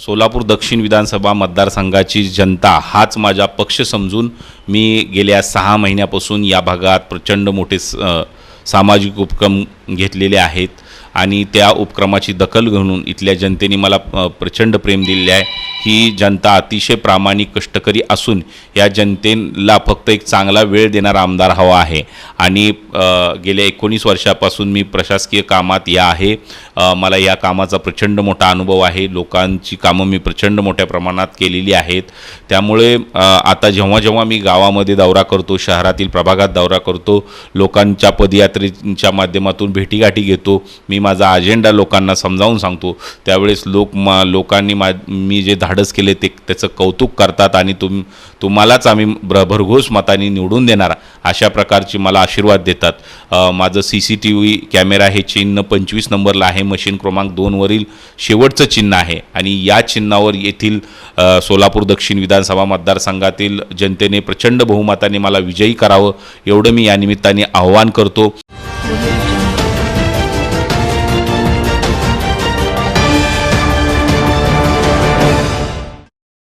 सोलापूर दक्षिण विधानसभा मतदारसंघाची जनता हाच माझा पक्ष समजून मी गेल्या सहा महिन्यापासून या भागात प्रचंड मोठे स सामाजिक उपक्रम घेतलेले आहेत आणि त्या उपक्रमाची दखल घेऊन इथल्या जनतेने मला प्रचंड प्रेम दिलेले आहे. ही जनता अतिशय प्रामाणिक कष्टकरी असून या जनतेला फक्त एक चांगला वेळ देणारा आमदार हवा आहे. आणि गेल्या एकोणीस वर्षापासून मी प्रशासकीय कामात या आहे. मला या कामाचा प्रचंड मोठा अनुभव आहे. लोकांची कामं मी प्रचंड मोठ्या प्रमाणात केलेली आहेत. त्यामुळे आता जेव्हा जेव्हा मी गावामध्ये दौरा करतो शहरातील प्रभागात दौरा करतो लोकांच्या पदयात्रेच्या माध्यमातून भेटीगाठी घेतो मी माझा अजेंडा लोकांना समजावून सांगतो. त्यावेळेस लोक मा लोकांनी मा मी जे धा धाडस केले ते त्याचं कौतुक करतात आणि तुम तुम्हालाच आम्ही भर भरघोस मताने निवडून देणार. अशा प्रकारची मला आशीर्वाद देतात. माझं C C T V camera हे चिन्ह पंचवीस नंबरला आहे. मशीन क्रमांक दोनवरील शेवटचं चिन्ह आहे. आणि या चिन्हावर येथील सोलापूर दक्षिण विधानसभा मतदारसंघातील जनतेने प्रचंड बहुमताने मला विजयी करावं एवढं मी या निमित्ताने आव्हान करतो.